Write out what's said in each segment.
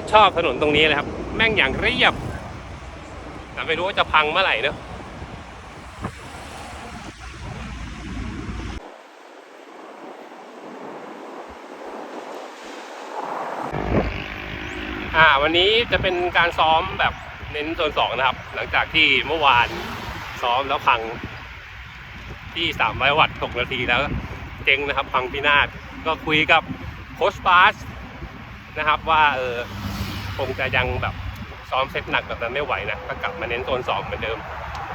ตรชอบถนนตรงนี้เลยครับ แม่งอย่างเรียบ แต่ไม่รู้ว่าจะพังเมื่อไหร่เนอะอ่าวันนี้จะเป็นการซ้อมแบบเน้นโซนสองนะครับ หลังจากที่เมื่อวานซ้อมแล้วพังที่300วัตต์6นาทีแล้วเจ๊งนะครับพังพินาศก็คุยกับโค้ชบาสนะครับว่าเออ คงจะยังแบบซ้อมเซตหนักแบบนั้นไม่ไหวนะก็กลับมาเน้นโซนสองเหมือนเดิม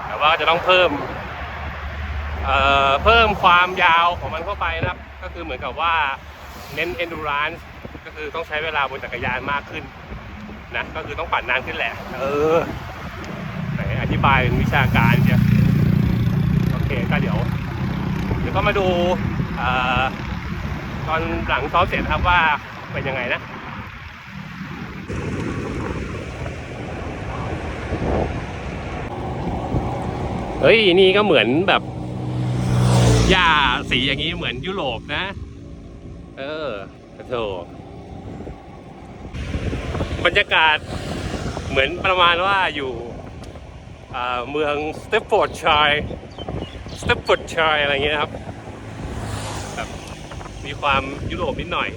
แต่ว่าจะต้องเพิ่มเอ่อเพิ่มความยาวของมันเข้าไปนะครับ ก็คือเหมือนกับว่าเน้น endurance ก็คือต้องใช้เวลาบนจักรยานมากขึ้นนะก็คือต้องปั่นนานขึ้นแหละ เออไหนอธิบายเป็นวิชาการเชียวโอเคก็เดี๋ยว เดี๋ยวก็มาดูเออตอนหลังซ้อมเสร็จครับว่าเป็นยังไงนะ เฮ้ย นี่ก็เหมือนแบบหญ้าสีอย่างนี้เหมือนยุโรปนะ เออโถบรรยากาศเหมือนประมาณว่าอยู่อ่าเมืองสเตปฟอร์ดชัยสเตปฟอร์ดชัยอะไรเงี้ยครับแบบมีความยุโรปนิดหน่อย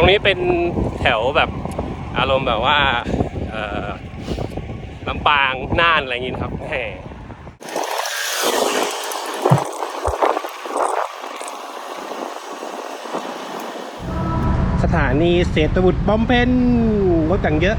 ตรงนี้เป็นแถวแบบอารมณ์แบบว่าลำปางน่านอะไรอย่างงี้นะครับแหมสถานีเศรษฐบุตรบอมเพนรถจังเยอะ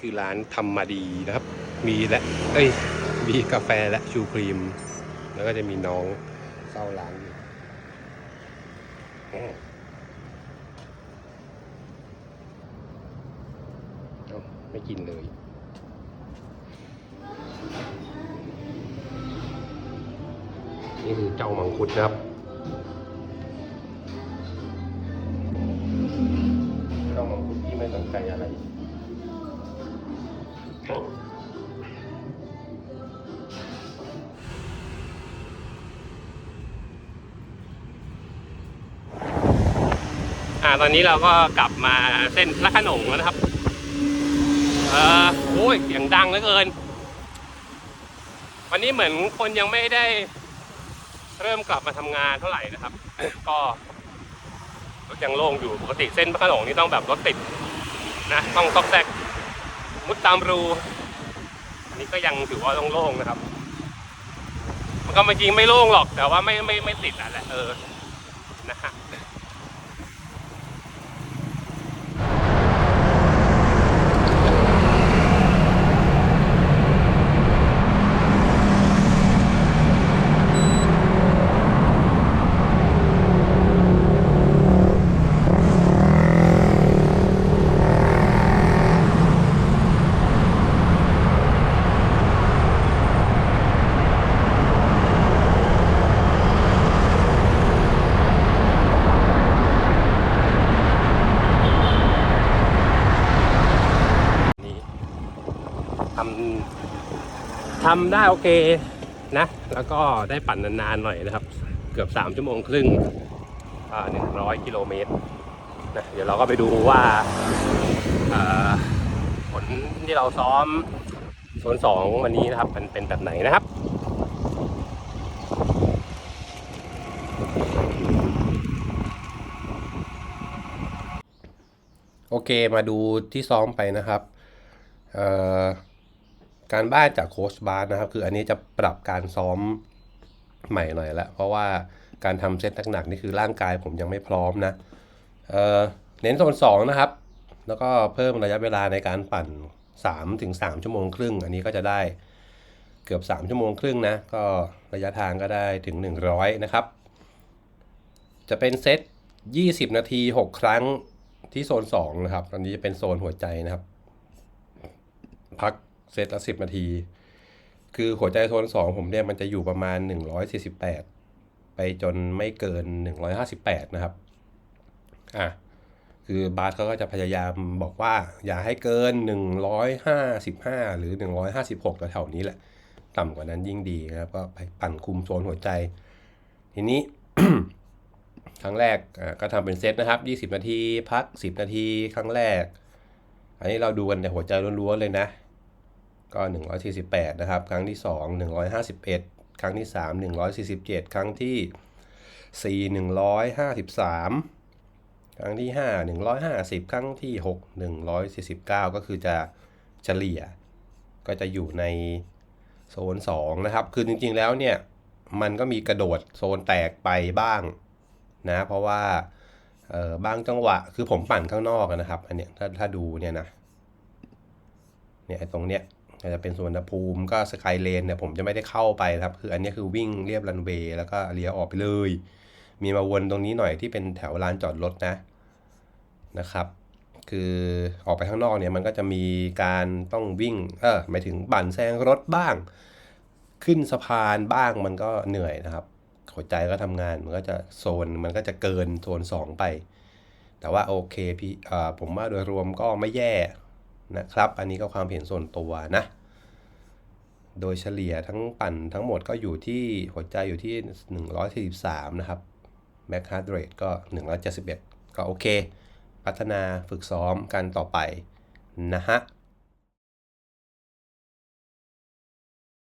คือร้านทำมาดีนะครับ มีและเอ้ยมีกาแฟและชูครีม แล้วก็จะมีน้องเฝ้าร้านอยู่แหมเอ้าไม่กินเลยนี่คือเจ้ามังคุดนะครับ อ่าตอนนี้เราก็กลับมาเส้นพระขนงแล้วนะครับเออโอ้ยเสียงดังเหลือเกิน วันนี้เหมือนคนยังไม่ได้ เริ่มกลับมาทำงานเท่าไหร่นะครับ ก็รถยังโล่งอยู่ปกติเส้นพระขนงนี่ต้องแบบรถติดนะต้องซอกแซกมุดตามรูอันนี้ก็ยังถือว่าโล่งๆนะครับ มันก็จริงไม่โล่งหรอกแต่ว่าไม่ไม่ไม่ติดอะแหละเออนะฮะ นี่ทำ ทำได้โอเคนะ แล้วก็ได้ปั่นนานๆหน่อยนะครับ เกือบสามชั่วโมงครึ่งหนึ่งร้อยกิโลเมตรนะเดี๋ยวเราก็ไปดูว่าผลที่เราซ้อมโซนสองวันนี้นะครับ มันเป็นแบบไหนนะครับโอเคมาดูที่ซ้อมไปนะครับ เอ่อ การบ้านจากโค้ชบาร์นะครับ คืออันนี้จะปรับการซ้อมใหม่หน่อยละเพราะว่าการทำเซตหนักๆนี่คือร่างกายผมยังไม่พร้อมนะเเน้นโซนสองนะครับ แล้วก็เพิ่มระยะเวลาในการปั่น3ถึง3ชั่วโมงครึ่ง อันนี้ก็จะได้เกือบ 3 ชั่วโมงครึ่งนะ ก็ระยะทางก็ได้ถึง 100 นะครับ จะเป็นเซต 20 นาที 6 ครั้งที่โซนสองนะครับตอนนี้จะเป็นโซนหัวใจนะครับ พัก เซตละสิบนาที คือหัวใจโซนสองผมเนี่ยมันจะอยู่ประมาณหนึ่งร้อยสี่สิบแปดไปจนไม่เกินหนึ่งร้อยห้าสิบแปดนะครับ อะคือบาสเขาก็จะพยายามบอกว่า อย่าให้เกินหนึ่งร้อยห้าสิบห้าหรือหนึ่งร้อยห้าสิบหกแถวๆนี้แหละ ต่ำกว่านั้นยิ่งดีนะครับก็ไปปั่นคุมโซนหัวใจ ทีนี้ ครั้งแรกก็ทำเป็นเซตนะครับ 20 นาที พัก 10 นาที ครั้งแรก อันนี้เราดูกันแต่หัวใจล้วนๆเลยนะ ก็ 148 นะครับ ครั้งที่ 2 151 ครั้งที่ 3 147 ครั้งที่ 4 153 ครั้งที่ 5 150 ครั้งที่ 6 149 ก็คือจะเฉลี่ย ก็จะอยู่ในโซน 2 นะครับ คือจริงๆแล้วเนี่ย มันก็มีกระโดดโซนแตกไปบ้างนะ เพราะว่าบางจังหวะ คือผมปั่นข้างนอกนะครับ อันเนี้ยถ้าถ้าดูเนี่ยนะเนี่ยตรงเนี้ยาจจะเป็นสวนภูมิก็สกายเลนเนี่ยผมจะไม่ได้เข้าไปครับ คืออันนี้คือวิ่งเรียบรันเวย์แล้วก็เลี้ยวออกไปเลย มีมาวนตรงนี้หน่อยที่เป็นแถวลานจอดรถนะนะครับ คือออกไปข้างนอกเนี่ยมันก็จะมีการต้องวิ่งเออหมายถึงบั่นแซงรถบ้าง ขึ้นสะพานบ้างมันก็เหนื่อยนะครับหัวใจก็ทำงานมันก็จะโซนมันก็จะเกินโซน2ไป แต่ว่าโอเคพี่เออผมว่าโดยรวมก็ไม่แย่ นะครับ อันนี้ก็ความเห็นส่วนตัวนะ โดยเฉลี่ยทั้งปั่นทั้งหมดก็อยู่ที่หัวใจอยู่ที่ 143 นะครับ Max Heart Rate ก็ 171 ก็โอเค พัฒนาฝึกซ้อมกันต่อไปนะฮะ